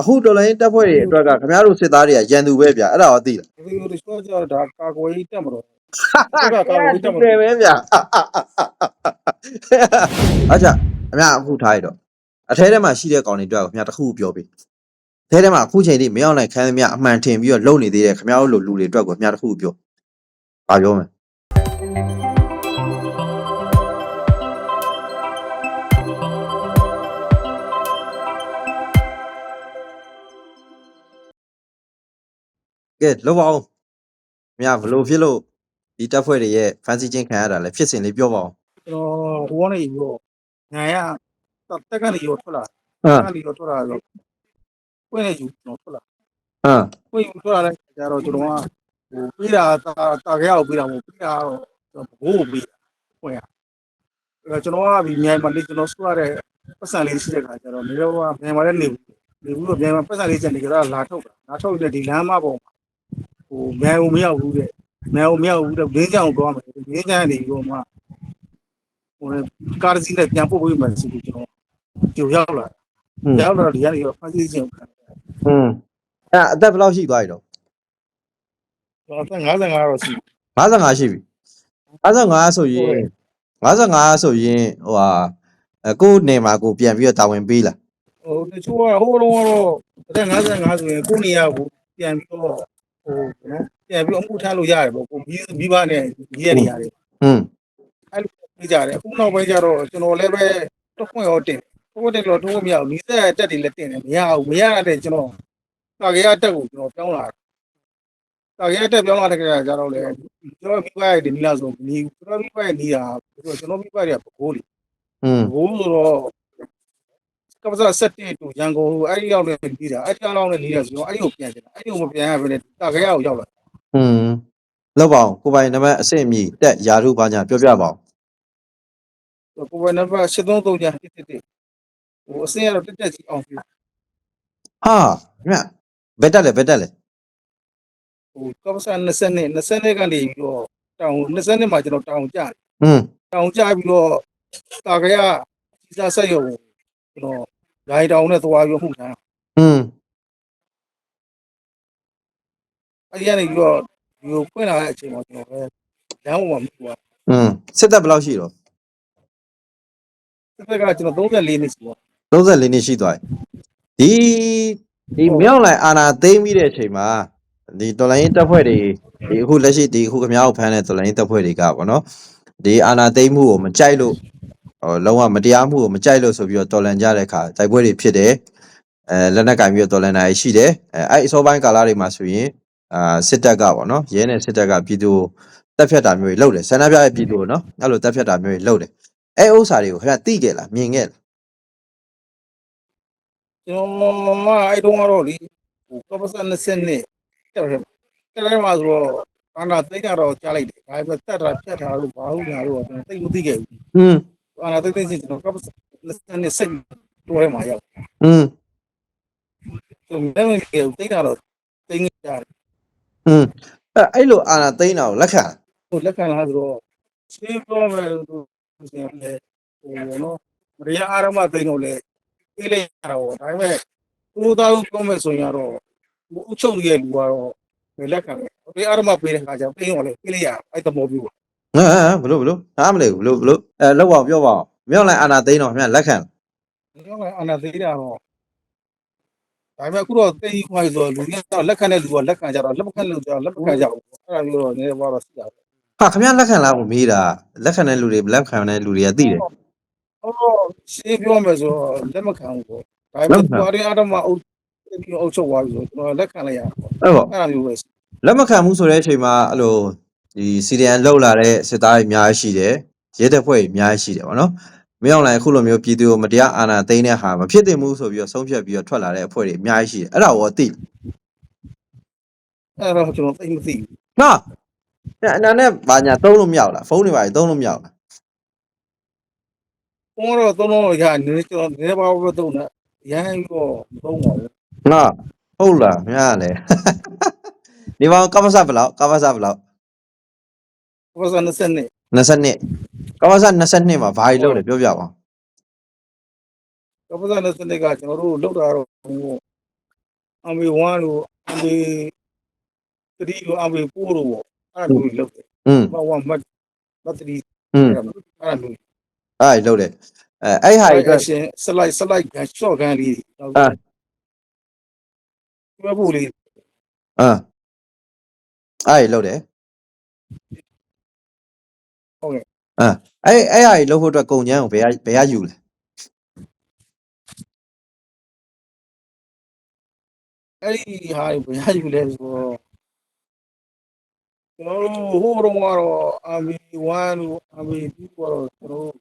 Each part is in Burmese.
အခုတော်လိုင်းတပ်ဖွဲ့တွေအတွက်ကခင်ဗျားတို့စစ်သားတွေကရန်သူပဲဗျအဲ့ဒါရောသိလားဒီလိုဆိုတော့ဒါကာကွယ်ရေးတက်မလို့ကဲတူတယ်ပဲဗျအချာခင်ဗျာအခုထားရတော့အထဲထဲမှာရှိတဲ့ကောင်တွေအတွက်ကိုခင်ဗျာတစ်ခုပြောပေးထဲထဲမှာအခုချိန်ထိမရောက်နိုင်ခံသမျှအမှန်ထင်ပြီးတော့လုံနေသေးတယ်ခင်ဗျားတို့လိုလူတွေအတွက်ကိုခင်ဗျာတစ်ခုပြောဘာပြောမလဲ ကဲလောက်ပါအောင်ခင်ဗျာဘလို့ဖြစ်လို့ဒီတပ်ဖွဲ့တွေရဲ့ဖန်ဆီးခြင်းခံရတာလဲဖြစ်စဉ်လေးပြောပါအောင်ကျွန်တော်ဟိုကနေရောညာရတက်ကနေရောထွက်လာဟမ်တက်ကနေရောထွက်လာတော့ဝင်းနေယူကျွန်တော်ထွက်လာဟမ်ဝင်းယူထွက်လာတဲ့ကျတော့ကျွန်တော်ကဟိုပြီးတာတာတာခဲအောင်ပြီးတာမဟုတ်ပြီးတာတော့ဘိုးကိုပြီးဝင်းရအဲကျွန်တော်ကဒီမြိုင်မှာလေးကျွန်တော်ဆွရတဲ့ပတ်စံလေးရှိတဲ့ခါကျတော့နေတော့မြိုင်မှာလည်းနေဘူးနေဘူးတော့မြိုင်မှာပတ်စံလေးချက်နေကြတော့လာထုတ်တာလာထုတ်တဲ့ဒီလမ်းမပေါ်မှာ ဟိုမြိုင်ကိုမရောက်ဘူးတဲ့မြိုင်ကိုမရောက်ဘူးတဲ့လင်းချောင်းကိုသွားမယ်လင်းချောင်းကနေပြီးတော့မှဟိုကားစီးနဲ့ပြန်ပို့ပေးမယ်ဆိုပြီးကျွန်တော်ကြိုရောက်လာဟွန်းရောက်လာတော့ဒီကနေတော့ဖန်စီးခြင်းခံဟွန်းအဲ့အသက်ဘယ်လောက်ရှိသွားပြီတော့ကျွန်တော်55တော့ရှိ55ရှိပြီ55ဆိုရင်55ဆိုရင်ဟိုဟာအကိုနေမှာကိုပြန်ပြီးတော့တာဝန်ပေးလားဟိုတချို့ကဟိုလုံးကတော့တဲ့55ဆိုရင်ကိုနေရကိုပြန်ပြီးတော့ဟို နော်ပြန်ပြီးအမှုထမ်းလို့ရတယ်ပေါ့ကိုပြီးပြီးပါနဲ့ကြီးရနေရတယ်ဟွန်းအဲ့လိုပြီးကြတယ်အခုနောက်ပိုင်းကျတော့ကျွန်တော်လည်းပဲတော့ခွင့်ရောတင်တော့တင်တော့တော့မရဘူးနီးစက်တက်တွေလည်းတင်တယ်မရဘူးမရတဲ့ကျွန်တော်တာကြရတက်ကိုကျွန်တော်ပြောင်းလာတာကြရတက်ပြောင်းလာတဲ့ခါကျတော့လေကျွန်တော်မိဘရဲ့ဒီနီလာဆိုမနီးဘူးကျွန်တော်မိဘရဲ့နီးတာကျွန်တော်မိဘတွေကပကိုးလေဟွန်းဘိုးဆိုတော့ ကပ္ပစာ7တူရန်ကုန်အဲ့ဒီရောက်နေပြီးတာအဲ့ဒီရောက်နေနေရဆိုတော့အဲ့ဒီကိုပြန်တယ်အဲ့ဒီကိုမပြန်ရဘဲနဲ့တာခဲရကိုရောက်လာဟွန်းလောက်ပါအောင်ကိုပိုင်နံပါတ်အဆင့်အမြင့်တက်ယာထုပါညာပြောပြပါအောင်ကိုယ်ပဲနံပါတ်733ညာတစ်တစ်တစ်ဟိုအစင်းကတော့တက်တက်စီအောင်ပြီဟာမြတ်ဘယ်တက်လဲဘယ်တက်လဲဟိုကပ္ပစာ20နဲ့20နဲ့ကနေပြီးတော့တောင်20နဲ့မှာကျွန်တော်တောင်ကြတယ်ဟွန်းတောင်ကြပြီးတော့တာခဲရစီစာဆက်ရုံကျွန်တော် ဂိုင်းတောင်နဲ့သွားပြီးမှုထားဟွန်းအဲ့ဒီကနေပြီးတော့ဒီကိုဖွင့်လာတဲ့အချိန်မှာကျွန်တော်ပဲလမ်းပေါ်မှာမြူသွားဟွန်းစစ်သက်ဘယ်လောက်ရှိတော့တစ်ခါကျွန်တော်34နှစ်စီပေါ့34နှစ်ရှိသွားပြီဒီဒီမြောက်လိုက်အာနာသိမ့်ပြီးတဲ့အချိန်မှာဒီတော်လိုင်းတပ်ဖွဲ့တွေဒီအခုလက်ရှိဒီအခုခမားကိုဖမ်းတဲ့တော်လိုင်းတပ်ဖွဲ့တွေကပေါ့နော်ဒီအာနာသိမ့်မှုကိုမကြိုက်လို့ ဟောလုံးဝမတရားမှုကိုမကြိုက်လို့ဆိုပြီးတော့တော်လန်ကြတဲ့အခါတိုက်ပွဲတွေဖြစ်တယ်အဲလက်နက်ကင်ပြီးတော့တော်လန်တာရှိတယ်အဲအဲ့အစောပိုင်းကာလတွေမှာဆိုရင်အာစစ်တပ်ကပေါ့နော်ရဲနဲ့စစ်တပ်ကပြည်သူတပ်ဖြတ်တာမျိုးတွေလုပ်တယ်ဆန္ဒပြတဲ့ပြည်သူကိုနော်အဲ့လိုတပ်ဖြတ်တာမျိုးတွေလုပ်တယ်အဲဥစ္စာတွေကိုခင်ဗျသိခဲ့လားမြင်ခဲ့လားကျွန်တော်ကအဲ့တုန်းကတော့လေဟိုကပ္ပစာ20နှစ်တက်တယ်တက်တယ်မှာဆိုတော့အာနာသိတာတော့ကြားလိုက်တယ်ဒါပေမဲ့တက်တာဖြတ်တာလို့ဘာလို့ညာလို့ကျွန်တော်သိမသိခဲ့ဘူးဟွန်း အာနာသိသိချင်းကျွန်တော်ကပ္ပစာ20နှစ်စိတ်တွဲမှာရောက်ဟွန်းကျွန်တော်လည်းမသိဘူးသိတာတော့သိနေကြတယ်ဟွန်းအဲ့အဲ့လိုအာနာသိန်းတာကိုလက်ခံလားဟိုလက်ခံလာဆိုတော့ရှင်းပြောမယ်လို့ဆိုရင်လေဟိုနော်မရအားရမသိတော့လေအေးလေရတော့ဒါပေမဲ့သူတို့သားပြောမယ်ဆိုရင်တော့ဟိုအချုပ်ရဲ့လူကတော့လက်ခံတယ်ဘေးအားရမပေးတဲ့ခါကျတော့ပေးရောလေပေးလိုက်ရအဲ့တမောပြူ ဟမ်ဟမ်ဘလို့ဘလို့ဟာမလဲဘူးဘလို့ဘလို့အဲလောက်အောင်ပြောပါအောင်မြောက်လိုက်အာနာသိန်းတော့ခင်ဗျလက်ခံလားဒီတော့အနာသေးတာတော့ဒါပေမဲ့အခုတော့တိတ်ခွာဆိုလူကြီးတော့လက်ခံတဲ့လူကလက်ခံကြတော့လက်မခံလို့ကြတော့လက်မခံကြဘူးအဲ့ဒါမျိုးတော့နည်းပါတော့ရှိတာပဲဟာခင်ဗျလက်ခံလားကိုမေးတာလက်ခံတဲ့လူတွေလက်ခံတဲ့လူတွေကသိတယ်ဟောရှင်းပြောမယ်ဆိုတော့လက်မခံဘူးပေါ့ဒါပေမဲ့သူအရင်အတမအုပ်ပြီးအုပ်ချုပ်သွားပြီဆိုတော့လက်ခံလိုက်ရတာပေါ့အဲ့ပေါ့အဲ့ဒါမျိုးပဲလက်မခံဘူးဆိုတဲ့အချိန်မှာအဲ့လို ဒီစီဒီအန်လောက်လာတဲ့စစ်သားတွေအများကြီးရှိတယ်ရဲတပ်ဖွဲ့တွေအများကြီးရှိတယ်ဗောနော်မြောက်လိုက်အခုလိုမျိုးပြည်သူကိုမတရားအာဏာသိမ်းတဲ့ဟာမဖြစ်သင့်ဘူးဆိုပြီးတော့ဆုံးဖြတ်ပြီးတော့ထွက်လာတဲ့အဖွဲ့တွေအများကြီးရှိတယ်အဲ့ဒါကိုသိအဲ့တော့ကျွန်တော်သိမသိဘူးနော်အဲ့အနာနဲ့ဘာညာသုံးလို့မရဘူးလားဖုန်းတွေပါသုံးလို့မရဘူးလားဘုံတော့သုံးလုံးရနည်းကျွန်တော်နည်းပါးပဲသုံးတာရမ်းပြီးတော့မသုံးပါဘူးနော်ဟုတ်လားမြင်ရလေဒီဘောင်ကမ္ဘာစဘယ်လောက်ကမ္ဘာစဘယ်လောက် ဘာသာ20နှစ် 22ကမ္ဘာစ22မှာဘာကြီးလုပ်တယ်ပြောပြပါဦး ဘာသာ20နှစ်ကကျွန်တော်တို့လောက်တာတော့ဟို MB1 လို့ MB3 လို့ MB4 လို့ပေါ့အဲ့ဒါမျိုးလုပ်တယ် อืม မတ်1မတ်မတ်3 อืม အဲ့ဒါမျိုးအဲ့ဒါမျိုး အဲ့ဒါလုပ်တယ်အဲအဲ့ဟာတွေအတွက် ရှင်စလိုက်စလိုက်ကန်ရှော့ကန်လေးတော့ အာ ပြဖို့လေး အာအဲ့ဒါလုပ်တယ် ဟုတ်ကဲ့အာအဲ့အဲ့ဟာတွေလုပ်ဖို့အတွက်ကုန်ချမ်းကိုဘယ်ကဘယ်ကယူလဲအဲ့ဒီဟာကိုဘယ်ဟာယူလဲဆိုတော့ကျွန်တော်တို့ဟိုတော့ကတော့ MB1 လို့ MB2 ကတော့ကျွန်တော်တို့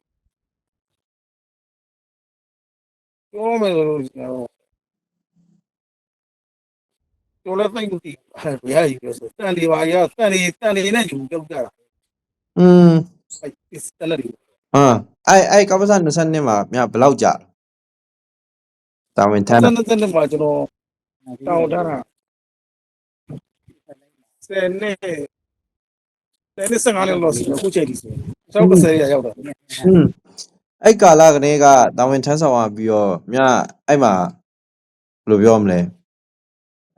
ပြောမယ်ဆိုလို့ကျွန်တော်တို့လည်းသိမ့်မသိဘူးဘယ်ဟာယူလဲဆိုတန်လီပါရတန်လီတန်လီနဲ့ယူကြောက်ကြတာ อืม အဲ့ဒီစတန်လီ အာအဲ့အဲ့ကပ္ပစ22မှာမြဘယ်လောက်ကြာတာဝန်ထမ်း တ တာ န်တန်မှာကျွန်တော်တောင်းထားတာဆယ်နှစ်ဆယ်နှစ်15နှစ်လောက်ဆိုအခုချိန်ဒီဆိုတော့30ရရောက်တော့ อืมအဲ့ကာလကနေကတာဝန်ထမ်းဆောင်ရပြီးတော့မြအဲ့မှာဘယ်လိုပြောမလဲ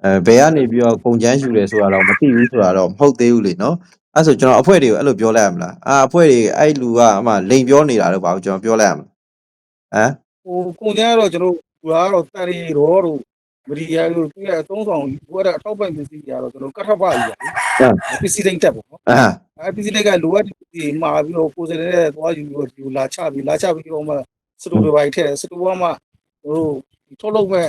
အဲဘယ်ကနေပြီးတော့ကုန်ချမ်းယူတယ်ဆိုတာတော့မသိဘူးဆိုတာတော့မဟုတ်သေးဘူးလေနော် အဲ့ဆိုကျွန်တော်အဖွဲ့တွေကိုအဲ့လိုပြောလိုက်ရမလားအာအဖွဲ့တွေအဲ့လူကအမှလိန်ပြောနေတာတော့ဘာလို့ကျွန်တော်ပြောလိုက်ရမလားဟမ်ဟိုကိုကျန်းကတော့ကျွန်တော်သူကတော့တန်ရီရောတို့မဒီယာတို့သူရဲ့အသုံးဆောင်ဟိုကအထောက်ပံ့ပစ္စည်းတွေကတော့ကျွန်တော်ကတ်ထပ်ပါကြီးပါပစ္စည်းတိုင်းတက်ပေါ့နော်အာအဲ့ပစ္စည်းတွေကလိုအပ်ဒီမှာပြီးတော့ကိုယ်စတဲ့သွားယူပြီးတော့ဒီလာချပြီးလာချပြီးတော့မှစတူဒီယိုပိုင်းထည့်စတူကမှတို့ထုတ်လုပ်မဲ့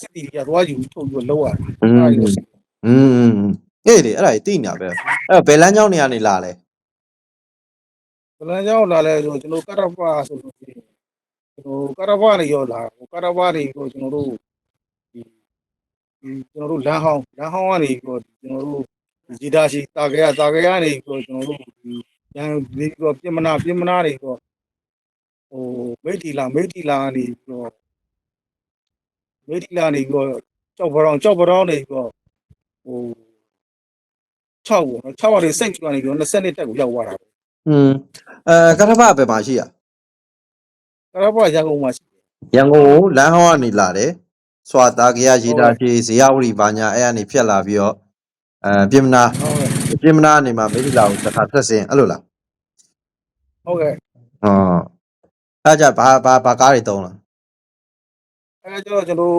စစ်တီတွေကသွားယူထုတ်ပြီးတော့လောက်ရတယ်အဲ့ဒါကြီးอืม အေးလေအဲ့ဒါကြီးသိနေတာပဲအဲ့ဘယ်လမ်းကြောင်းနေရာနေလာလဲဘလန်ကြောင်းလာလဲဆိုကျွန်တော်ကတ်ထပ်ပါဆိုလို့ရှိရင်ဟိုကတ်ထပ်ပါတွေရောလာဟိုကတ်ထပ်ပါတွေကိုကျွန်တော်တို့ဒီကျွန်တော်တို့လမ်းဟောင်းလမ်းဟောင်းကနေပြီးတော့ကျွန်တော်တို့ဂျီတာရှိတာကြရတာကြရနေပြီးတော့ကျွန်တော်တို့ဒီရန်ဒီပြီးတော့ပြင်မနာပြင်မနာတွေပြီးတော့ဟိုမိတ်တီလာမိတ်တီလာနေပြီးတော့မိတ်တီလာနေပြီးတော့ကြောက်ပရောင်ကြောက်ပရောင်နေပြီးတော့ဟို 6ပေါ့နော်6ပါတယ်စိတ်ကနေပြီးတော့20နှစ်တက်ကိုရောက်သွားတာอืมအဲကထဖဘယ်မှာရှိရကရဘရန်ကုန်မှာရှိတယ်ရန်ကုန်ကိုလမ်းဟောင်းကနေလာတယ်စွာသားကရရေတာရှိဇေယဝရီဘာညာအဲ့ကနေဖြတ်လာပြီးတော့အဲပြင်မနာဟုတ်ကဲ့ပြင်မနာနေမှာမိထီလာကိုတစ်ခါဆက်စင်အဲ့လိုလားဟုတ်ကဲ့ဟောအဲ့ကြဘာဘာဘာကားတွေတုံးလားအဲကျတော့ကျွန်တော်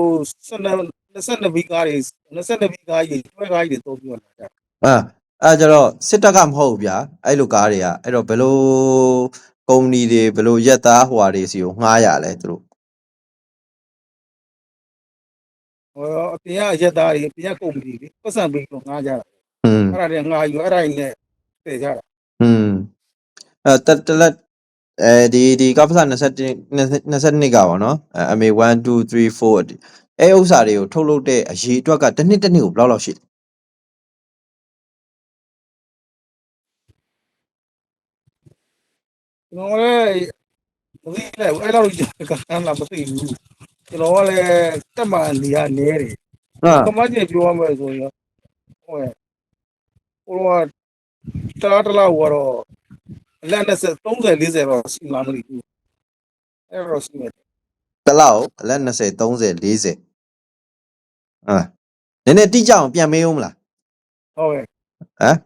12 22ဘီကားတွေ22ဘီကားကြီးတွဲကားကြီးတွေသုံးပြီးတော့လာတာ အဲအဲ့ကြတော့စစ်တပ်ကမဟုတ်ဘူးဗျာအဲ့လိုကားတွေကအဲ့တော့ဘယ်လိုကုမ္ပဏီတွေဘယ်လိုရက်သားဟွာတွေစီကိုငှားရလဲသူတို့ ဟိုအပြင်ကရက်သားတွေအပြင်ကကုမ္ပဏီတွေပတ်စံပြီးတော့ငားကြတာ อืม အဲ့ဒါတွေငါယူအဲ့ဒါတွေနဲ့တည်ကြတာ อืมအဲတတလက်အဲဒီဒီကပ္ပစ21 22ကပါနော်အဲ MA 1 2 3 4အဲဥစ္စာတွေကိုထုတ်လုပ်တဲ့အရေးအတွက်ကတစ်နှစ်တစ်နှစ်ကိုဘယ်လောက်လောက်ရှိလဲ ကျွန်တော်လည်းမသိလိုက်ဘူးအဲ့လိုကြီးကမ်းလာမသိဘူးကျွန်တော်ကလည်းတက်မှနေရနေတယ်ဟာကမကြီးပြောရမယ်ဆိုရင်ဟိုဟိုကတာတလောက်ကတော့လက်နဲ့30 40တော့စီလာမလို့အဲ့တော့စီမယ်တစ်လောက်အလက်20 30 40ဟာနည်းနည်းတိကျအောင်ပြန်မေးဦးမလားဟုတ်ကဲ့ဟမ်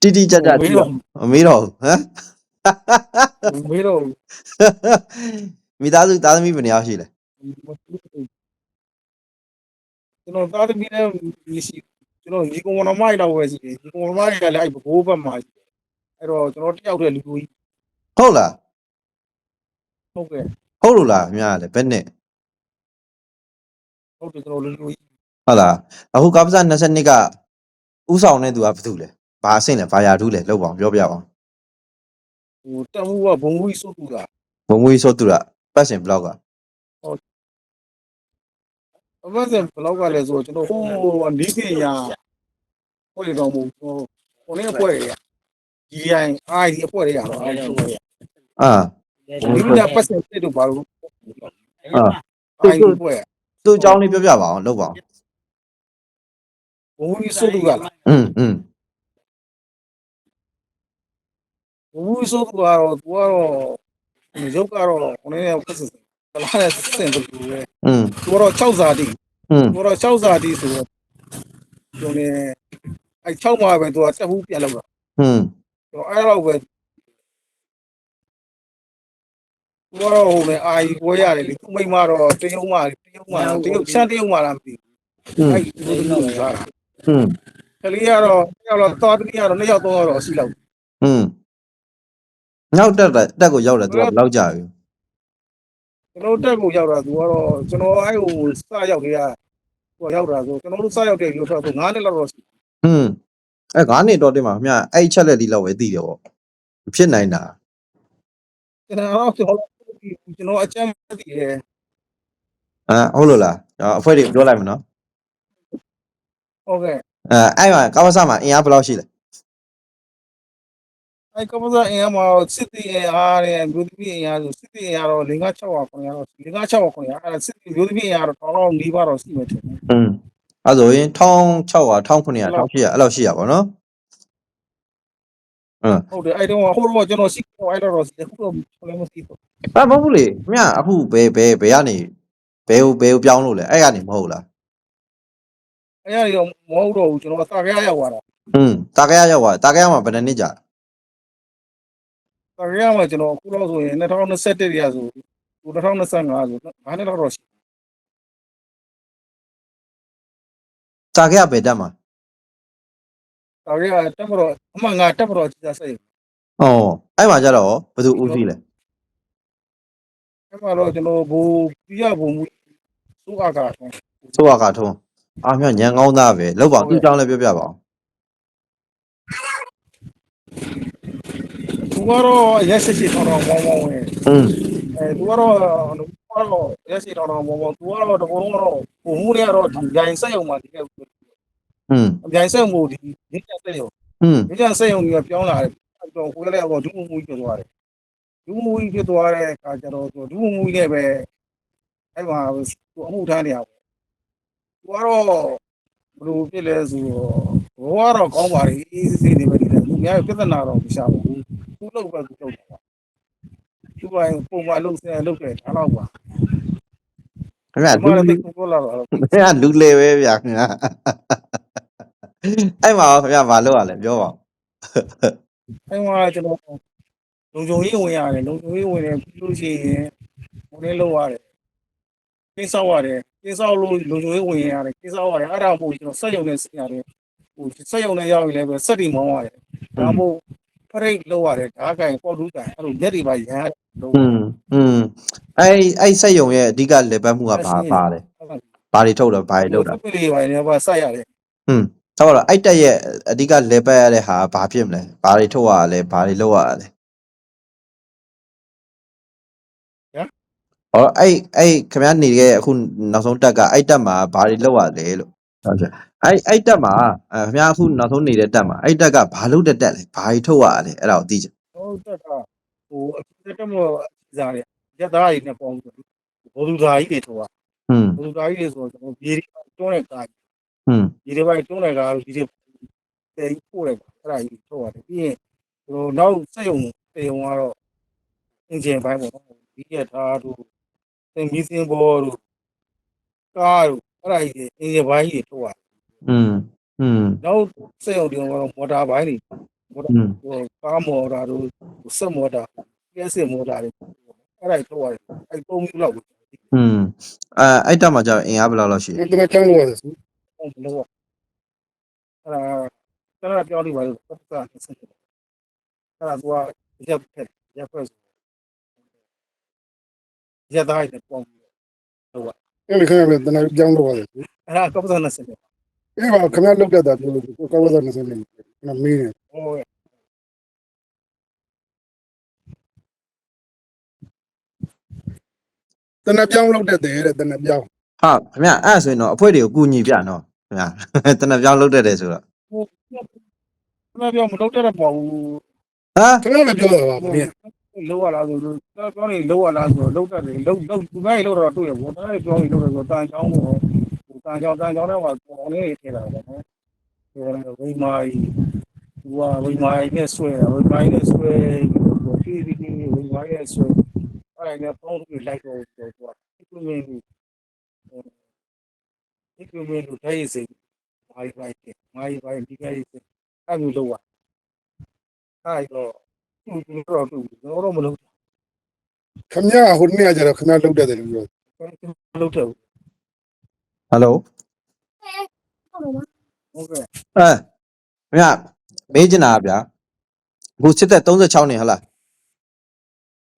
တိတိကျကျတိတော့မမေးတော့ဘူးဟမ်မေးတော့မိသားစုသားသမီးဘယ်နှစ်ယောက်ရှိလဲကျွန်တော်သားသမီးနဲ့မရှိကျွန်တော်ဒီကောင်မမိုက်တော့ပဲရှိတယ်ဒီကောင်မမိုက်ကလည်းအဲ့ဘိုးဘက်မှာရှိတယ်အဲ့တော့ကျွန်တော်တယောက်တည်းလူကြီးဟုတ်လားဟုတ်ကဲ့ဟုတ်လို့လားအများလေဘယ်နဲ့ဟုတ်တယ်ကျွန်တော်လူကြီးဟုတ်လားအခုကပ္ပစ22ကဥဆောင်တဲ့သူကဘာတူလဲ ဘာအဆင့်လဲဘာယာထူးလဲလောက်ပါအောင်ပြောပြအောင် ဟိုတမှုကဘုံကြီးစုတ်တူတာ ဘုံမွေးဆိုသူရပတ်စင်ဘလောက်က အမစံဘလောက်ကလည်းဆိုကျွန်တော်ဟိုနီးပညာဟိုလေတော့မဟုတ်ဟိုဟိုနေ့အပွဲရဒီရိုင်းအိုင်ဒီအပွဲရတော့အဲ့လိုရ အာ ဒီလိုပတ်စံတက်တော့ဘာလို့ အာ အိုင်ဒီပွဲ သူ့အကြောင်းလေးပြောပြပါအောင်လောက်ပါအောင် ဘုံကြီးစုတ်တူကလား อืมอืม ဘုံကြီးစုတ်တူကတော့သူကတော့ရုပ်ကတော့ဟိုနေ့ပတ်စံ လာတဲ့စင်တူပဲ อืม သူကတော့6စာတိ อืม သူကတော့6စာတိဆိုတော့သူလည်းအဲ6မှာပဲသူကတက်ဘူးပြန်လောက်တာ อืม တော့အဲ့တော့ပဲသူကတော့ဟိုလေအာကြီးပွဲရတယ်လေသူမိမတော့တရုံမှတရုံမှတရုံချမ်းတရုံမှလားမသိ อื ဘူး ม အဲ့ဒီလိုမျိုးစားတာ อืม ကလေးကတော့တယောက်တော့တော်တနည်းကတော့နှစ်ယောက်သုံးယောက်တော့အစီလောက် อืม နောက်တက်တက်တက်ကိုရောက်တယ်သူကဘယ်လောက်ကြာပြီကျွန်တော်တက်ကိုရောက်တာသူကတော့ကျွန်တော်အဲ့ဟိုစရောက်ခဲ့ရဟိုရောက်တာဆိုကျွန်တော်တို့စရောက်တဲ့ရုပ်ထွက်ဆို9နှစ်လောက်တော့ရှိอืมအဲငါးနှစ်တော့တင်မှာခင်ဗျအဲ့ချက်လက်လေးလောက်ပဲသိတယ်ပေါ့ဖြစ်နိုင်တာကျွန်တော်တော့ကျွန်တော်ကျွန်တော်အချမ်းမသိတယ်အာဟုတ်လို့လားအော်အဖွဲတွေပြောလိုက်မယ်နော်ဟုတ်ကဲ့အဲအဲ့မှာကာဝဆာမှာအင်အားဘယ်လောက်ရှိလဲ အဲ့ကမ္ဘာ့အင်အားမှာစစ်တီအင်အားနဲ့မြို့သမီးအင်အားဆိုစစ်တီအင်အားတော့5 600 900တော့5 600 900အဲ့စစ်တီမြို့သမီးအင်အားတော့တောင်းတော့၄ပါးတော့ရှိမှထင်တယ် อืมအဲ့ဆိုရင်1600 1900 1800အဲ့လောက်ရှိရပါတော့ ဟုတ်တယ်အဲ့တော့ဟိုတော့ကျွန်တော်ရှိတော့အဲ့တော့ရှိအခုတော့လည်းမရှိဘူး ဘာမဟုတ်ဘူးလေခင်ဗျအခုဘယ်ဘယ်ဘယ်ကနေဘယ်ကိုဘယ်ကိုပြောင်းလို့လဲအဲ့ကနေမဟုတ်လား အဲ့ရတော့မဟုတ်တော့ဘူးကျွန်တော်စာကြရရောက်သွားတာ อืมတာကရရောက်သွားတာကရမှာဘယ်နှစ်နှစ် ကြာစာကြရမှာကျွန်တော်အခုတော့ဆိုရင်2021ရဆို2025ဆိုဘာနဲ့တော့ရှိတာကရဘယ်တက်မှာစာကြရတက်မတော့အမှငါတက်မတော့ကြည့်စိတ်ဩအဲ့မှာကြတော့ဘယ်သူဦးစီးလဲအဲ့မှာတော့ကျွန်တော်ဘူပြရဘူမူစုအကာတော့ဆိုရကထုံးအာမြညံကောင်းသားပဲလောက်ပါသူ့ကြောင်းလည်းပြောပြပါအောင် သူကတော့ရက်စစ်စစ်တော့မောင်းမောင်းဝင် อืม အဲသူကတော့သူကတော့ရက်စစ်တော့မောင်းမောင်းသူကတော့တဘောလုံးတော့ဘူမူတွေကတော့ဒီဂျိုင်ဆက်ရုံမှာဒီက อืม ဂျိုင်ဆက်မှုဒီဒီကဆက်ရုံ อืม ဒီကဆက်ရုံကြီးပြောင်းလာတယ်အဲ့တော့ကိုယ်လည်းတော့ဒုမမူကြီးဖြစ်သွားတယ်ဒုမမူကြီးဖြစ်သွားတဲ့အခါကျတော့ဒုမမူကြီးနဲ့ပဲအဲ့မှာသူအမှုထမ်းနေရပါသူကတော့ဘယ်လိုဖြစ်လဲဆိုတော့ဘောကတော့ကောင်းပါလေအေးစစ်စစ်နေပဲနေတယ်သူများပြဿနာတော့မရှာပါဘူး သူ့လောက်ပဲသူလုပ်တာပါသူကပုံမှန်လုပ်စင်လုပ်တယ်ဒါတော့ပါခင်ဗျဒီလူမှာလူလည်းသူပြောလာတော့ခင်ဗျလူလေပဲဗျာခင်ဗျအဲ့မှာခင်ဗျဘာလုပ်ရလဲပြောပါဦးအဲ့မှာကျွန်တော်လုံခြုံရေးဝင်ရတယ်လုံခြုံရေးဝင်တယ်ပြီးလို့ရှိရင်ဟိုလေးလောက်ရတယ်ကိစ္စရတယ်ကိစ္စလို့လုံခြုံရေးဝင်ရတယ်ကိစ္စရတယ်အဲ့ဒါမို့ကျွန်တော်ဆက်ရုံနဲ့ဆက်ရတယ်ဟိုဆက်ရုံနဲ့ရောက်ရင်လည်းပဲဆက်တီမောင်းရတယ်ဒါမို့ ဖရိတ်လောက်ရတယ်ဓာတ်ကင်ပေါ်တူးကင်အဲ့လိုညက်တွေပါရမ်းလို့ อืมอืมအဲ့အဲ့စက်ယုံရဲ့အဓိကလေပတ်မှုကဘာပါလဲဘာတွေထုတ်လဲဘာတွေလုပ်တာ ပြလေးပါနေပါဆက်ရတယ် อืมဆိုတော့အဲ့တက်ရဲ့အဓိကလေပတ်ရတဲ့ဟာဘာဖြစ်မလဲဘာတွေထုတ်ရလဲဘာတွေလုပ်ရလဲဟောအဲ့အဲ့ခင်ဗျားနေတဲ့အခုနောက်ဆုံးတက်ကအဲ့တက်မှာဘာတွေလုပ်ရလဲလို့ဟုတ်ကဲ့ အဲ့အဲ့တက်မှာအဲခင်ဗျားအခုနောက်ဆုံးနေတဲ့တက်မှာအဲ့တက်ကဘာလို့တက်တက်လဲဘာကြီးထုတ်ရလဲအဲ့ဒါကိုသိချင်ဟုတ်တက်ကဟိုအခုတက်မလို့အစားရရသားကြီးနဲ့ပေါင်းပြီးဘောဓူသာကြီးတွေထုတ်ရဟွန်းဘောဓူသာကြီးတွေဆိုတော့ဒီတွန်းတဲ့ကားဟွန်းဒီတွေပိုင်းတွန်းတဲ့ကားဒီတွေတဲပို့တဲ့အဲ့ဒါကြီးထုတ်ရတယ်ပြီးရင်ဟိုနောက်စက်ရုံတေုံကတော့အင်ဂျင်ဘိုင်းပေါ့နော်ဒီရထားတို့သင်မီးစင်းဘောတို့ကားတို့အဲ့ဒါကြီးအင်ဂျင်ဘိုင်းကြီးတွေထုတ်ရတယ် อืมอืม နောက်စက်ရုံတေုံကတော့မော်တာပိုင်းတွေမော်တာ อืม ဟိုကားမော်တာတို့စက်မော်တာကဲစစ်မော်တာတွေအဲ့ဒါကြီးထောက်ရတယ်အဲ့ပုံမျိုးလောက် อืมအဲအဲ့တက်မှာကျတော့အင်အားဘယ်လောက်လောက်ရှိလဲ ဒီကကျန်းလို့ရတယ်ဟုတ်တယ်လို့အဲ့ဒါကျွန်တော်ပြောလို့ပါလို့ပတ်သက်တာဆက်တယ်အဲ့ဒါကရက်ဖက်ရက်ဖက်ရက်သားတဲ့ပုံ အဲ့ဒီခင်ဗျာတနင်္ဂနွေကြောင်းတော့ပါတယ် အဲ့ဒါကပတ်သက်နေဆက်တယ် အဲ့ပါခင်ဗျာလောက်တဲ့တာပြောလို့ကိုကောဝဇာနေစနေကျွန်တော်မင်းနေဟိုတနက်ကြောင်းလောက်တဲ့တဲ့တနက်ကြောင်းဟာခင်ဗျအဲ့ဒါဆိုရင်တော့အဖွဲတွေကိုကူညီပြနော်ခင်ဗျတနက်ပြောင်းလုပ်တတ်တယ်ဆိုတော့ကျွန်တော်ပြောမလုပ်တဲ့ပုံဟာခင်ဗျာလည်းပြောတာပါဗျာလောရလားဆိုတော့ပြောနေလောရလားဆိုတော့လောက်တယ်လောက်လောက်သူကလည်းလောက်တော့တွေ့ရဘောတာပြောနေလောက်တော့တန်ချောင်းကိုတ န်ချောင်းတန်ချောင်းတော့ပုံလေးထည့်တာပေါ့နော်ဒီဝိမာကြီးသူကဝိမာရီနဲ့ဆွဲတာဝိမာရီနဲ့ဆွဲပြီးပြီးပြီးဝိမာရီနဲ့ဆွဲအဲ့ဒါနဲ့ပေါင်းပြီးလိုက်တော့တော့သူက equipment ကို equipment ကိုတိုင်းစေမိုင်းပိုင်းမိုင်းပိုင်းဒီကနေ့အဲ့လိုလုပ်ရအဲ့တော့သူ့သူတော့သူကျွန်တော်တော့မလုပ်ခမရဟိုနေ့ကကျတော့ခမရလောက်တတ်တယ်လို့ပြောမလုပ်တော့ ဟယ်လိုဟုတ်ကဲ့အဲမြတ်မေးချင်တာကဗျာအခုစစ်သက်36နှစ်ဟလား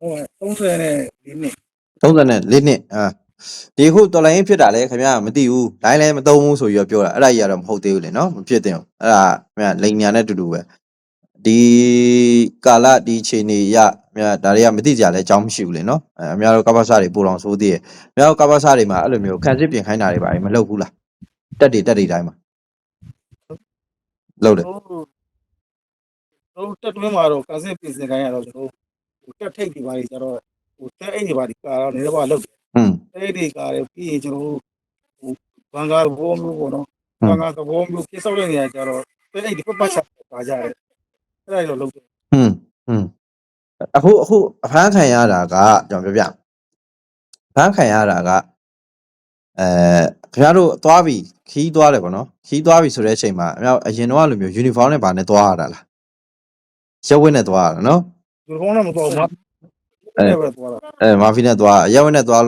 ဟုတ်30နဲ့ဒီနေ့34နှစ်အာဒီခုတော်လိုင်းဖြစ်တာလဲခင်ဗျာမသိဘူးလိုင်းလည်းမသုံးဘူးဆိုပြီးတော့ပြောတာအဲ့ဒါကြီးကတော့မဟုတ်သေးဘူးလေနော်မဖြစ်သင့်ဘူးအဲ့ဒါခင်ဗျာလိန်ညာနဲ့တူတူပဲ ဒီကာလဒီအချိန်နေရခင်ဗျာဒါတွေကမသိကြလဲအကြောင်းမရှိဘူးလေနော်အဲအများတို့ကပ္ပစတွေပို့တော်ဆိုးသေးတယ်အများတို့ကပ္ပစတွေမှာအဲ့လိုမျိုးခန်းစစ်ပြင်ခိုင်းတာတွေပါမလုပ်ဘူးလားတက်တွေတက်တွေတိုင်းမှာလုပ်တယ်တို့တို့တက်တွင်းမှာတော့ကစင်ပြင်စင်ခိုင်းရတော့ကျွန်တော်ဟိုတက်ထိတ်ဒီပါကြီးကျတော့ဟိုတက်အိတ်ဒီပါကြီးကာတော့နေတော့လောက်ဟွန်းအဲ့ဒီကားရပြီးရင်ကျွန်တော်တို့ဟိုဘန်ကားဘောမျိုးပေါ့နော်ဘန်ကားသဘောမျိုးပြစောက်တဲ့နေရာကျတော့အဲ့ဒီပတ်ပတ်ချပါကြတယ် အဲ့ဒါတော့လုပ်တယ်ဟွန်းဟွန်းအခုအခုအဖမ်းခံရတာကကျွန်တော်ပြောပြအဖမ်းခံရတာကအဲခင်ဗျားတို့သွားပြီခီးသွားတယ်ဗောနော်ခီးသွားပြီဆိုတဲ့အချိန်မှာအများအရင်တော့လိုမျိုး uniform နဲ့ဗာနဲ့သွားရတာလားရက်ဝက်နဲ့သွားရတာနော်ဒီကောင်းတော့မတော်ဘူးအဲ့ဒါပဲသွားတာအဲမာဖီနဲ့သွားရက်ဝက်နဲ့သွား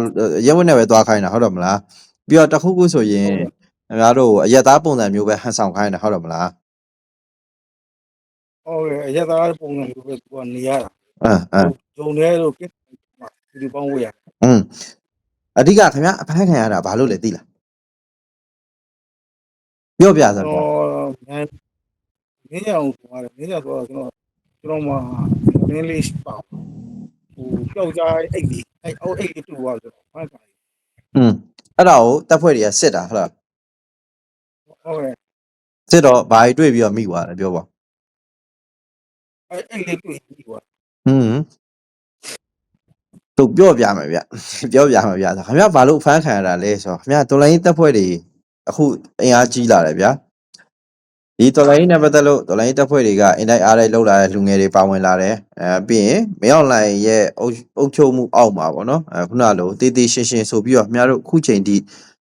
ရက်ဝက်နဲ့ပဲသွားခိုင်းတာဟုတ်တယ်မလားပြီးတော့တစ်ခုခုဆိုရင်ခင်ဗျားတို့အရက်သားပုံစံမျိုးပဲဟန်ဆောင်ခိုင်းတာဟုတ်တယ်မလား ဟုတ်ကဲ့အရသာပုံစံမျိုးပဲသူကနေရတာ အင်းအင်း ဂျုံနေလို့ကိဒီပေါင်းဝေးရ อืมအဓိကခင်ဗျာအဖမ်းခံရတာဘာလို့လဲသိလားပြောပြစမ်း တော့ငန်းငင်းရအောင်သွားတယ်ငင်းရသွားတော့ကျွန်တော်ကျွန်တော်မှငင်းလေးပါဟိုပျောက်ကြားအိတ်ကြီးအဲ့အောက်အိတ်လေးတူသွားဆိုတော့ဖန်ခါ อืมအဲ့ဒါကိုတပ်ဖွဲ့တွေကစစ်တာဟုတ်လား ဟုတ်ကဲ့ စစ်တော့ဘာတွေတွေ့ပြီးတော့မိသွားတယ်ပြောပါ အဲ့အိတ်လေးတွေ့ပြီးသွားอืมသူပြောပြမယ်ဗျပြောပြမယ်ဗျဆိုခင်ဗျာဘာလို့အဖမ်းခံရတာလဲဆိုတော့ခင်ဗျာတော်လိုင်းတပ်ဖွဲ့တွေအခုအင်အားကြီးလာတယ်ဗျာဒီတော်လိုင်းနဲ့ပတ်သက်လို့တော်လိုင်းတပ်ဖွဲ့တွေကအင်တိုက်အားတိုက်လှုပ်လာတဲ့လူငယ်တွေပါဝင်လာတယ်အဲပြီးရင်မင်းအောင်လှိုင်ရဲ့အုပ်အုပ်ချုပ်မှုအောက်မှာပေါ့နော်အဲခုနလိုတေးသေးရှင်းရှင်းဆိုပြီးတော့ခင်ဗျားတို့အခုချိန်ထိ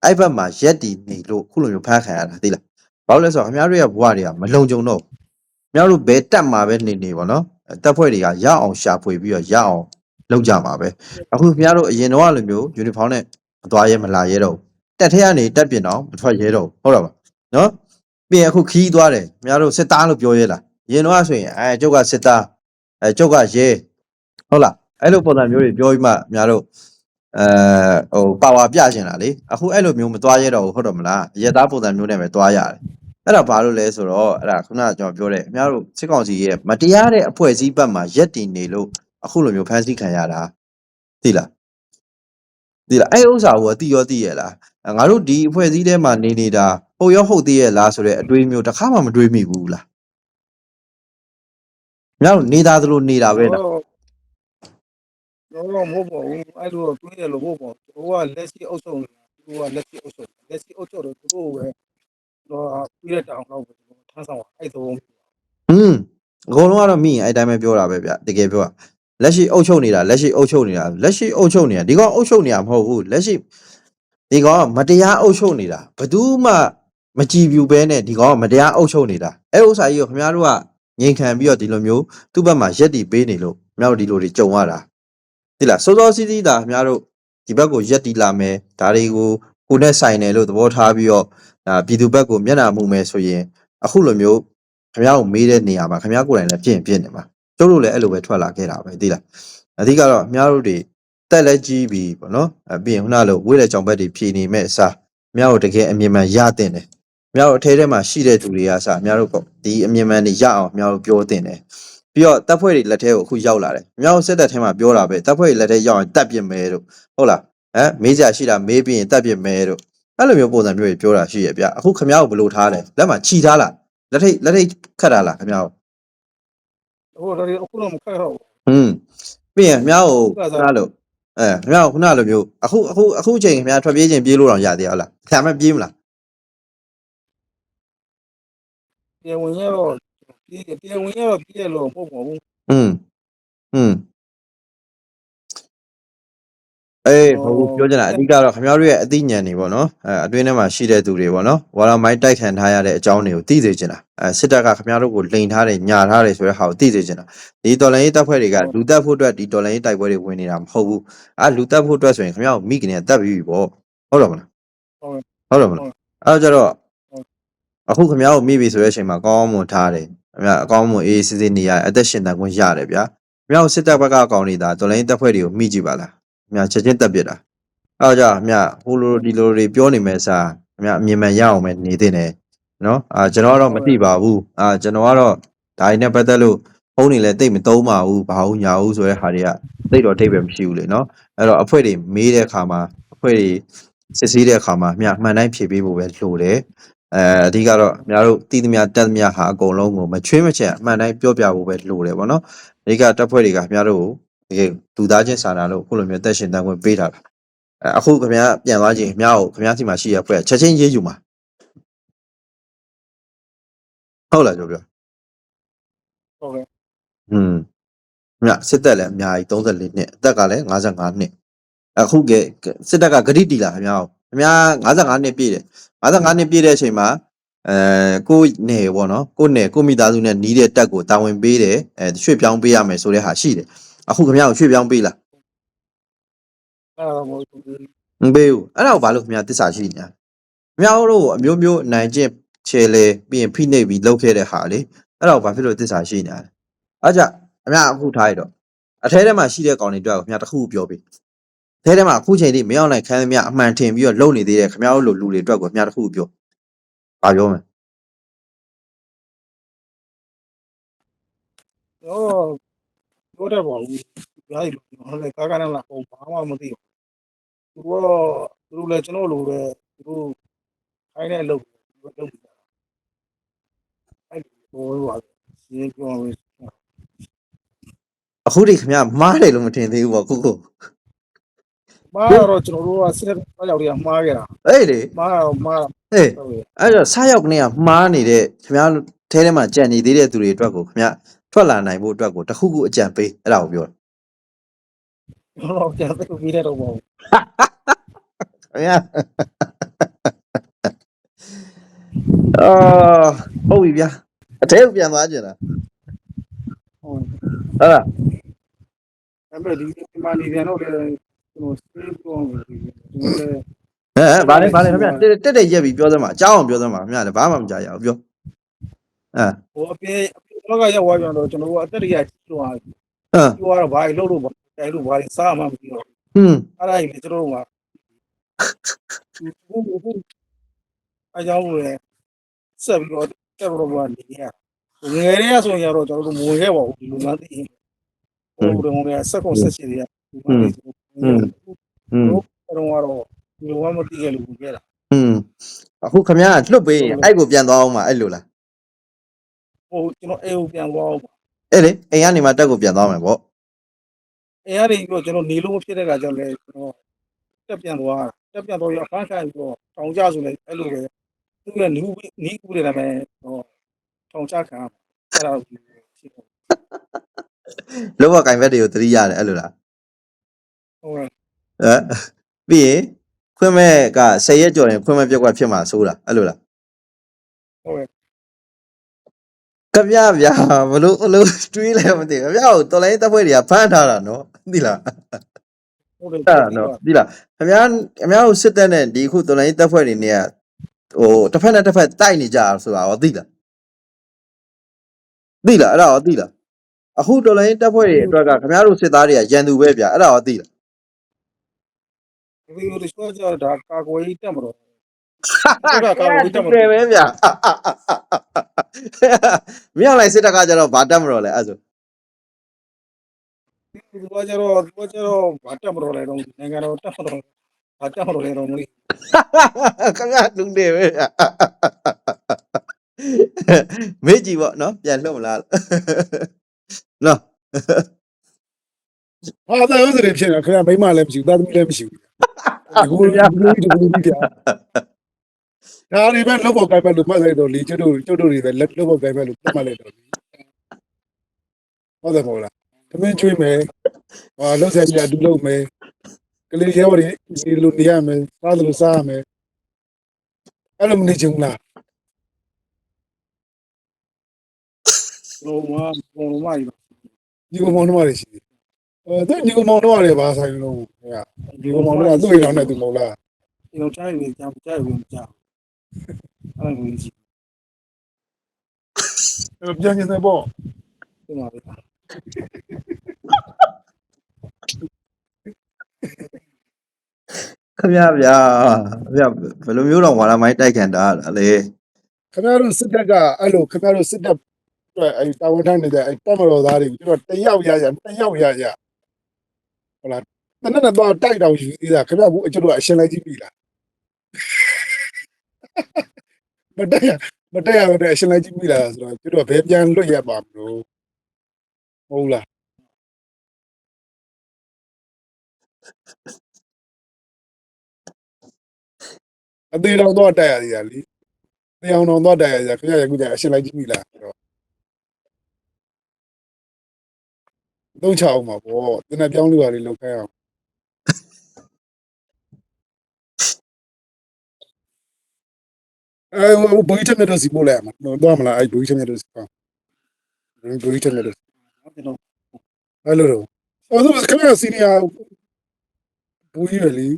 အဲ့ဘက်မှာရက်တည်နေလို့ခုလိုမျိုးဖမ်းခံရတာသိလားဘာလို့လဲဆိုတော့ခင်ဗျားတို့ရဲ့ဘဝတွေကမလုံခြုံတော့ဘူး ခင်ဗျားတို့ဘယ်တက်မှာပဲနေနေပေါ့နော်အဲတပ်ဖွဲ့တွေကရအောင်ရှာဖွေပြီးတော့ရအောင်လုပ်ကြမှာပဲအခုခင်ဗျားတို့အရင်တော့လိုမျိုးယူနီဖောင်းနဲ့မသွားရဲမလာရဲတော့ဘူးတက်ထဲကနေတက်ပြင်တော့မထွက်ရဲတော့ဘူးဟုတ်တော့ပါနော်ပြီးရင်အခုခီးသွားတယ်ခင်ဗျားတို့စစ်သားလို့ပြောရဲလားအရင်တော့ဆိုရင်အဲကျုပ်ကစစ်သားအဲကျုပ်ကရဲဟုတ်လားအဲ့လိုပုံစံမျိုးတွေပြောပြီးမှခင်ဗျားတို့အဲဟိုပါဝါပြချင်တာလေအခုအဲ့လိုမျိုးမသွားရဲတော့ဘူးဟုတ်တော့မလားရဲသားပုံစံမျိုးနဲ့ပဲသွားရတယ် အဲ့ဒါဘာလို့လဲဆိုတော့အဲ့ဒါခုနကကျွန်တော်ပြောတယ်ခင်ဗျားတို့စစ်ကောင်စီရဲ့မတရားတဲ့အဖွဲ့အစည်းဘက်မှာရက်တည်နေလို့အခုလိုမျိုးဖမ်းဆီးခံရတာသိလားသိလားအဲ့ဥစ္စာကိုသိရောသိရလားငါတို့ဒီအဖွဲ့အစည်းထဲမှာနေနေတာဟုတ်ရောဟုတ်သေးရဲ့လားဆိုတဲ့အတွေးမျိုးတစ်ခါမှမတွေးမိဘူးလားခင်ဗျားတို့နေသားသလိုနေတာပဲလားတော့တော့မဟုတ်ပါဘူးအဲ့လိုတွေးရလို့မဟုတ်ပါဘူးသူကလက်ရှိအုပ်ချုပ်နေတာသူကလက်ရှိအုပ်ချုပ်လက်ရှိအုပ်ချုပ်တော့သူတို့ပဲ တော့ပြီးတဲ့တောင်တော့ထမ်းဆောင်အဲ့တော့อืมအကုန်လုံးကတော့မိရင်အဲ့တိုင်းပဲပြောတာပဲဗျတကယ်ပြောတာလက်ရှိအုပ်ချုပ်နေတာလက်ရှိအုပ်ချုပ်နေတာလက်ရှိအုပ်ချုပ်နေတာဒီကောင်အုပ်ချုပ်နေတာမဟုတ်ဘူးလက်ရှိဒီကောင်ကမတရားအုပ်ချုပ်နေတာဘယ်သူမှမကြည်ပြူပဲနဲ့ဒီကောင်ကမတရားအုပ်ချုပ်နေတာအဲ့ဥစ္စာကြီးကိုခင်ဗျားတို့ကငြိမ်ခံပြီးတော့ဒီလိုမျိုးသူ့ဘက်မှာရက်တီပေးနေလို့ခင်ဗျားတို့ဒီလိုတွေကြုံရတာဒီလားစောစောစီးစီးတာခင်ဗျားတို့ဒီဘက်ကိုရက်တီလာမယ်ဒါတွေကိုကိုယ်နဲ့ဆိုင်တယ်လို့သဘောထားပြီးတော့ ဒါပြည်သူဘက်ကိုမျက်နှာမူမယ်ဆိုရင်အခုလိုမျိုးခင်ဗျားကိုမေးတဲ့နေရာမှာခင်ဗျားကိုယ်တိုင်လည်းပြင့်ပြင့်နေမှာကျုပ်တို့လည်းအဲ့လိုပဲထွက်လာခဲ့တာပဲသိလားအဓိကတော့ခင်ဗျားတို့တွေတက်လက်ကြီးပြီပေါ့နော်အပြင်ခုနလိုဝိလေကြောင်ဘက်တွေဖြည်နေမဲ့အစားခင်ဗျားတို့တကယ်အမြင်မှန်ရတင်တယ်ခင်ဗျားတို့အထဲထဲမှာရှိတဲ့သူတွေကစားခင်ဗျားတို့ကဒီအမြင်မှန်တွေရအောင်ခင်ဗျားတို့ပြောတင်တယ်ပြီးတော့တပ်ဖွဲ့တွေလက်ထဲကိုအခုရောက်လာတယ်ခင်ဗျားတို့စစ်တပ်ထဲမှာပြောတာပဲတပ်ဖွဲ့တွေလက်ထဲရောက်ရင်တပ်ပြစ်မယ်တို့ဟုတ်လားဟမ်မေးကြရှိတာမေးပြီးရင်တပ်ပြစ်မယ်တို့ အဲ့လိုမျိုးပုံစံမျိုးတွေပြောတာရှိရဗျအခုခင်ဗျားကိုဘယ်လိုထားလဲလက်မှာခြိထားလားလက်ထိတ်လက်ထိတ်ခတ်တာလားခင်ဗျားတို့ဟိုတော့အခုတော့မခက်တော့ဟွန်းပြီးရင်ခင်ဗျားကိုဟုတ်ခုကဲ့နလိုအဲခင်ဗျားကိုခုနလိုမျိုးအခုအခုအခုချိန်ခင်ဗျားထွက်ပြေးခြင်းပြေးလို့တော့ရသေးရလားဆရာမပြေးမလားပြန်ဝင်ရတော့ပြန်ဝင်ရတော့ပြည့်လို့မဟုတ်ပါဘူးဟွန်းဟွန်း အေးဟုတ်ဘူးပြောချင်တာအဓိကတော့ခင်ဗျားတို့ရဲ့အသိဉာဏ်တွေပေါ့နော်အဲအတွင်းထဲမှာရှိတဲ့သူတွေပေါ့နော်ဝါရမိုင်းတိုက်ခံထားရတဲ့အကြောင်းတွေကိုသိစေချင်တာအဲစစ်တပ်ကခင်ဗျားတို့ကိုလိန်ထားတယ်ညာထားတယ်ဆိုတဲ့ဟာကိုသိစေချင်တာဒီတော်လိုင်းရေးတပ်ဖွဲ့တွေကလူတက်ဖို့အတွက်ဒီတော်လိုင်းရေးတိုက်ပွဲတွေဝင်နေတာမဟုတ်ဘူးအဲလူတက်ဖို့အတွက်ဆိုရင်ခင်ဗျားတို့မိကနေတက်ပြီးပြီပေါ့ဟုတ်တယ်မလားဟုတ်တယ်မလားအဲကြတော့အခုခင်ဗျားတို့မိပြီဆိုတဲ့အချိန်မှာကောင်းကောင်းမွန်ထားတယ်ခင်ဗျာအကောင်းမွန်အေးစစ်စစ်နေရအသက်ရှင်တန်ခွင့်ရတယ်ဗျာခင်ဗျားတို့စစ်တပ်ဘက်ကအကောင်နေတာတော်လိုင်းရေးတပ်ဖွဲ့တွေကိုမိကြည့်ပါလား ခင်ဗျာချက်ချင်းတက်ပြစ်တာအဲ့တော့ကြာမြဟိုလိုဒီလိုတွေပြောနေမဲ့စားမြအမြင်မှန်ရအောင်ပဲနေသင့်တယ်နော်အာကျွန်တော်ကတော့မသိပါဘူးအာကျွန်တော်ကတော့ဒါတွေနဲ့ပတ်သက်လို့ဖုန်းတွေလည်းတိတ်မသုံးပါဘူးဘာဘူးညာဘူးဆိုတဲ့ဟာတွေကတိတ်တော့ထိပ်ပဲမရှိဘူးလေနော်အဲ့တော့အဖွဲ့တွေမေးတဲ့အခါမှာအဖွဲ့တွေစစ်ဆေးတဲ့အခါမှာမြအမှန်တိုင်းဖြေပေးဖို့ပဲလိုတယ်အဲအဓိကတော့အများတို့တည်သမျှတက်သမျှဟာအကုန်လုံးကိုမချွေးမချက်အမှန်တိုင်းပြောပြဖို့ပဲလိုတယ်ဗောနော်အဓိကတပ်ဖွဲ့တွေကခင်ဗျားတို့ကို တကယ်လူသားချင်းစာနာလို့ခုလိုမျိုးတက်ရှင်တန်ခွင့်ပေးတာအဲအခုခင်ဗျားပြန်သွားခြင်းခင်ဗျားကိုခင်ဗျားစီမှာရှိရဖွဲ့ချက်ချင်းရေးယူမှာဟုတ်လားပြောပြောဟုတ်ကဲ့ဟွန်းမြစစ်တပ်လည်းအများကြီး34နှစ်အသက်ကလည်း55နှစ်အခုကဲစစ်တပ်ကဂရိတီလာခင်ဗျားကိုခင်ဗျား55နှစ်ပြည့်တယ်55နှစ်ပြည့်တဲ့အချိန်မှာအဲကိုနယ်ပေါ့နော်ကိုနယ်ကိုမိသားစုနဲ့နီးတဲ့တက်ကိုတာဝန်ပေးတယ်အဲရွှေ့ပြောင်းပေးရမယ်ဆိုတဲ့ဟာရှိတယ် အခုခင်ဗျားကိုရွှေ့ပြောင်းပေးလားအဲ့ဒါမို့သူမပေးဘူးအဲ့ဒါကိုဘာလို့ခင်ဗျားတစ္ဆာရှိနေတာခင်ဗျားတို့ကိုအမျိုးမျိုးနိုင်ကျင့်ချေလေပြီးရင်ဖိနှိပ်ပြီးလုပ်ခဲ့တဲ့ဟာလေအဲ့ဒါကိုဘာဖြစ်လို့တစ္ဆာရှိနေတာလဲအဲ့ကြခင်ဗျားအခုထားရတော့အထဲထဲမှာရှိတဲ့ကောင်တွေအတွက်ကိုခင်ဗျားတစ်ခုခုပြောပေးအထဲထဲမှာအခုချိန်ထိမရောက်နိုင်ခံသမျှအမှန်ထင်ပြီးတော့လုံနေသေးတဲ့ခင်ဗျားတို့လိုလူတွေအတွက်ကိုခင်ဗျားတစ်ခုခုပြောဘာပြောမလဲ တော့ပြောတတ်ပါဘူးညာကြီးလို့ဟုတ်လေကာကနလာပုံဘာမှမသိဘူးသူတော့သူတို့လည်းကျွန်တော်လိုပဲသူတို့ခိုင်းတဲ့အလုပ်ကိုလုပ်နေတာအဲ့ဒီဘောရောစီးပြောလို့အခုဒီခင်ဗျားမားတယ်လို့မထင်သေးဘူးပေါ့ခုခုမားတော့ကျွန်တော်တို့ကစစ်တဲ့ရောက်တွေကမှားခဲ့တာအေးလေမားတော့မားဟေးဟုတ်ကဲ့အဲ့တော့ဆားရောက်ကနေကမှားနေတဲ့ခင်ဗျားတို့ထဲထဲမှာကြံနေသေးတဲ့သူတွေအတွက်ကိုခင်ဗျား ထွက်လာနိုင်ဖို့အတွက်ကိုတစ်ခုခုအကြံပေးအဲ့ဒါကိုပြောကျွန်တော်ကျန်တဲ့ကိုပြီးတဲ့တော့ပေါ့ခင်ဗျာအာဟုတ်ပြီဗျာအထဲကိုပြန်သွားကြတာဟုတ်ဟုတ်လားအဲ့မဲ့ဒီဒီမှာနေပြန်တော့လေကျွန်တော်စီးပြောလို့ဒီလိုလေဟဲ့ဗာလေဗာလေခင်ဗျာတက်တက်တက်ရက်ပြီးပြောသမှာအကြောင်းအောင်ပြောသမှာခင်ဗျာလည်းဘာမှမကြားရအောင်ပြောအဲဟိုအပြေ တော့ကရောက်သွားပြန်တော့ကျွန်တော်ကအသက်တရကြီးသွားဟမ်ပြောတော့ဘာလို့လို့ဘာတိုင်လို့ဘာစားမှမပြီးတော့ဟွန်းအဲ့ဒါကြီးကျွန်တော်ကဘူးဘူးအကြောင်းလေဆက်ပြီးတော့တက်တော့ဘာနေရငယ်ရဲဆိုရင်တော့ကျွန်တော်တို့မဝင်ခဲ့ပါဘူးဒီလိုမှသိရင်ဟိုတော့ငယ်ဆက်ကုန်ဆက်ရှိတယ်ဒီမှာလေကျွန်ဟွန်းတော်ကတော့ဒီလိုမှမသိခဲ့လို့ဝင်ခဲ့တာဟွန်းအခုခင်ဗျားကလွတ်ပေးရင်အဲ့ကိုပြန်သွားအောင်မအဲ့လိုလား ဟိုကျွန်တော်အေးကိုပြန်သွားအောင်အဲ့လေအိမ်ကနေမှတက်ကိုပြန်သွားမယ်ပေါ့အဲအဲ့ဒီတော့ကျွန်တော်နေလို့မဖြစ်တဲ့ကကြောင့်လေကျွန်တော်တက်ပြန်သွားတက်ပြန်တော့ရအခန်းခံပြီးတော့တောင်ကြဆိုလေအဲ့လိုပဲသူကနီးနီးကူတယ်ဒါပေမဲ့ဟောတောင်ချခံအဲ့ဒါရှိတယ်လောဘကင်ဘက်တွေကိုသတိရတယ်အဲ့လိုလားဟုတ်ကဲ့ဟမ်ပြီးရင်ခွင့်မဲ့က10ရက်ကြော်ရင်ခွင့်မဲ့ပြက်ကွက်ဖြစ်မှာစိုးတာအဲ့လိုလားဟုတ်ကဲ့ ကဗျာဗျာဘလို့ဘလို့တွေးလဲမသိဘူးဗျာကိုတော်လိုင်းတပ်ဖွဲ့တွေကဖမ်းထားတာနော်သိလားဟုတ်တယ်အဲ့ဒါနော်သိလားခင်ဗျားခင်ဗျားကိုစစ်တပ်နဲ့ဒီခုတော်လိုင်းတပ်ဖွဲ့တွေနဲ့ဟိုတစ်ဖက်နဲ့တစ်ဖက်တိုက်နေကြတာဆိုတာရောသိလားသိလားအဲ့ဒါရောသိလားအခုတော်လိုင်းတပ်ဖွဲ့တွေအတွက်ကခင်ဗျားတို့စစ်သားတွေကရန်သူပဲဗျာအဲ့ဒါရောသိလားဒီလိုတော့ကြာဒါကာကွယ်ရေးတက်မလို့ဟုတ်တာကာကွယ်ရေးတက်မလို့ပဲဗျာ မင်းအောင်လိုက်စစ်တပ်ကကြတော့ဗာတက်မတော်လဲအဲ့ဆိုဒီလိုကြတော့ဒီလိုကြတော့ဘာတက်မလို့လဲတော့နိုင်ငံတော်တက်မလို့ဘာတက်မလို့လဲတော့မသိခငါလူနေပဲဗျာမေ့ကြည့်ပေါ့နော်ပြန်လှုပ်မလားနော်ဟာတဲ့ဥစ္စာတွေဖြစ်နေတာခင်ဗျာမိမလည်းမရှိဘူးသားသမီးလည်းမရှိဘူးအခုဒီလိုဒီလိုဒီပြ ဒါတွေပဲလောက်ပေါ်ကိုင်ပဲလို့မှတ်လိုက်တော့လေကျွတ်တို့ကျွတ်တို့တွေပဲလက်လောက်ပေါ်ကိုင်ပဲလို့မှတ်လိုက်တော့ဟုတ်တယ်မဟုတ်လားသမင်းကျွေးမယ်ဟာလောက်ဆက်ပြအတူလုပ်မယ်ကလေးရဲဘော်တွေဒီလိုနေရမယ်စားတယ်လို့စားရမယ်အဲ့လိုမနေချင်ဘူးလားကျွန်တော်ကဘုံလုံးမကြီးပါညီကောင်မောင်နှမတွေရှိတယ်အဲသူညီကောင်မောင်နှမတွေဘာဆိုင်လို့ဟဲ့ညီကောင်မောင်နှမသူ့အိမ်တော်နဲ့သူမဟုတ်လားကျွန်တော်ကြားနေကြကြားဝင်ကြား အဲ့လိုကြီးအဲ့ပြန်ကျင်တယ်ပေါ့ဒီမှာပဲခမရဗျာဗျာဘယ်လိုမျိုးတော့ဝါလာမိုင်းတိုက်ခံတာလဲခင်ဗျားတို့စစ်တပ်ကအဲ့လိုခင်ဗျားတို့စစ်တပ်အတွက်အဲ့တာဝန်ထမ်းနေတဲ့အဲ့တပ်မတော်သားတွေကျွန်တော်တယောက်ရရတယောက်ရရဟုတ်လားတနက်တော့တိုက်တောင်ယူသေးတာခင်ဗျားကအကျွန်တော်အရှင်းလိုက်ကြည့်ပြီလား မတိုက်ရမတိုက်ရတော့အရှင်းလိုက်ကြည့်ပြီလားဆိုတော့ကျွန်တော်ဘယ်ပြန်လွတ်ရပါမလို့ဟုတ်လားအသေးတော်တော့တိုက်ရသေးတာလीတရားတော်တော့တိုက်ရသေးတာခင်ဗျားရခုကျအရှင်းလိုက်ကြည့်ပြီလားဆိုတော့တော့ချအောင်ပါဗောတနက်ပြောင်းလို့ပါလေလောက်ခိုင်းအောင် အဲဟိုဘိုးချက်မြတ်တို့စီပို့လိုက်ရမှာတော့တော့မလားအဲဘိုးချက်မြတ်တို့စီပေါ့ဘိုးချက်မြတ်တို့ကျွန်တော်အဲ့လိုတော့အော်ဆိုခမရစီနီယာဘူးကြီးရလी